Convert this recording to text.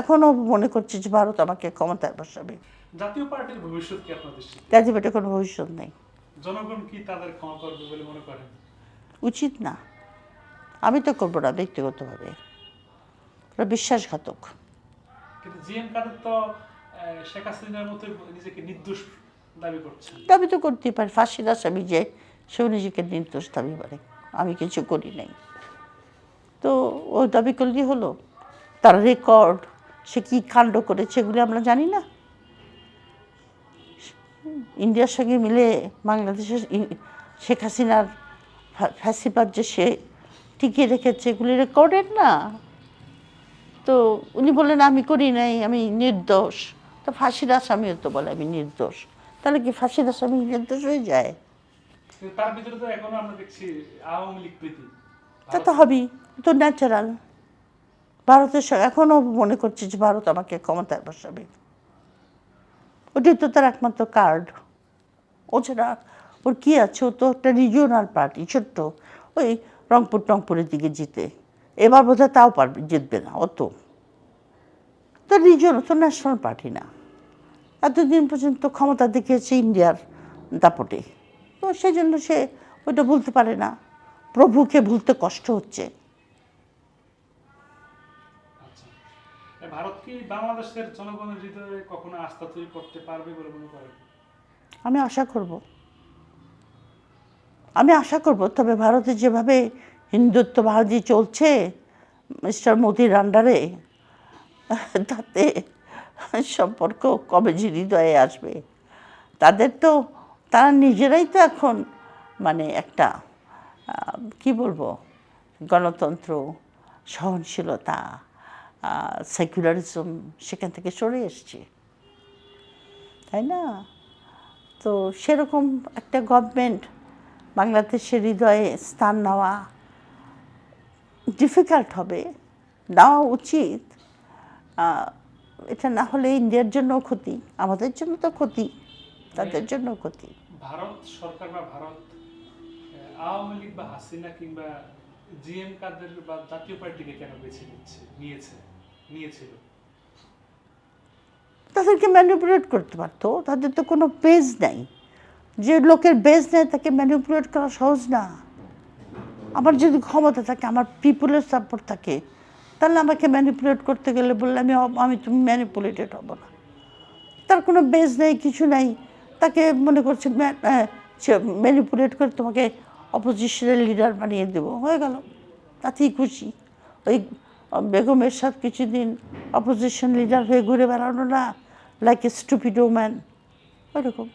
এখনও মনে করছে যে ভারত আমাকে ক্ষমতায় বসাবে। জাতীয় পার্টির ভবিষ্যৎ কি আপনার দৃষ্টিতে? কোনো ভবিষ্যৎ নেই। জনগণ কি তাদের ক্ষমা করবে বলে মনে করেন? উচিত না। আমি তো করব না ব্যক্তিগতভাবে। ওরা বিশ্বাসঘাতক। কিন্তু জিএম কাদের তো শেখ হাসিনার মতো নিজেকে নির্দোষ দাবি করছেন। দাবি তো করতেই পারে। ফাঁসির আসামি যে সেও নিজেকে নির্দোষ দাবি করে। আমি কিছু করি নাই। তো ও দাবি করলেই হলো। তার রেকর্ড সে কী কাণ্ড করেছে এগুলি আমরা জানি না। ইন্ডিয়ার সঙ্গে মিলে বাংলাদেশের শেখ হাসিনার ফা- ফ্যাসিবাদ যে সে টিকিয়ে রেখেছে এগুলি রেকর্ডেড না। তো উনি বললেন আমি করি নাই আমি নির্দোষ। তো ফাঁসির আসামিও তো বলে আমি নির্দোষ। তাহলে কি ফাঁসির আসামি নির্দোষ হয়ে যায়? তার ভিতরে তো এখনও আমরা দেখছি আওয়ামী লীগ প্রীতি। তা তো হবেই তো ন্যাচারাল ভারতের এখনও মনে করছে যে ভারত আমাকে ক্ষমতায় বসাবে। ওটাই তো তার একমাত্র কার্ড ও ছাড়া ওর কী আছে? ও তো একটা রিজিওনাল পার্টি ছোট্ট। ওই রংপুর টংপুরের দিকে জিতে। এবার বোধহয় তাও পারবে, জিতবে না অত তো। রিজিয়ন তো ন্যাশনাল পার্টি না। এতদিন পর্যন্ত ক্ষমতা দেখিয়েছে ইন্ডিয়ার দাপটে। তো সেই জন্য সে ওইটা ভুলতে পারে না। প্রভুকে ভুলতে কষ্ট হচ্ছে আচ্ছা এ ভারত কি বাংলাদেশের জনগণের হৃদয়ে কখনো আস্থা তৈরি করতে পারবে বলে মনে করেন আমি আশা করব। আমি আশা করব, তবে ভারতে যেভাবে হিন্দুত্ববাদী চলছে, মিস্টার মোদির আন্ডারে, তাতে সম্পর্ক কবে যে হৃদয়ে আসবে? তাদের তো, তারা নিজেরাই তো এখন মানে একটা কি বলব, গণতন্ত্র, সহনশীলতা সেকুলারিজম সেখান থেকে সরে এসছে। তাই না? তো সেরকম একটা গভর্নমেন্ট বাংলাদেশের হৃদয়ে স্থান নেওয়া ডিফিকাল্ট হবে, নেওয়া উচিত। এটা না হলে ইন্ডিয়ার জন্য ক্ষতি, আমাদের জন্য তো ক্ষতি, তাদের জন্য ক্ষতি। ভারত সরকার বা ভারত আওয়ামী লীগ বা হাসিনা কিংবা জিএম কাদের বা জাতীয় পার্টিকে কেন বেছে নিচ্ছে, নিয়েছে? নিয়েছিল। তাদেরকে ম্যানিপুলেট করতে পারতো। তাদের তো কোনো বেজ নাই। যে লোকের বেজ নেই, তাকে ম্যানিপুলেট করা সহজ না। আমার যদি ক্ষমতা থাকে, আমার পিপুলের সাপোর্ট থাকে, তাহলে আমাকে ম্যানিপুলেট করতে গেলে বললে, আমি আমি তুমি ম্যানিপুলেটেড হব না। তার কোনো বেজ নেই, কিছু নাই। তাকে মনে করছে ম্যানিপুলেট করে তোমাকে অপোজিশনের লিডার বানিয়ে দেবো। হয়ে গেল। তাতেই খুশি। ওই বেগমের সাথে কিছুদিন অপোজিশন লিডার হয়ে ঘুরে বেড়ানো না লাইক এ স্টুপিড ওম্যান ওইরকম।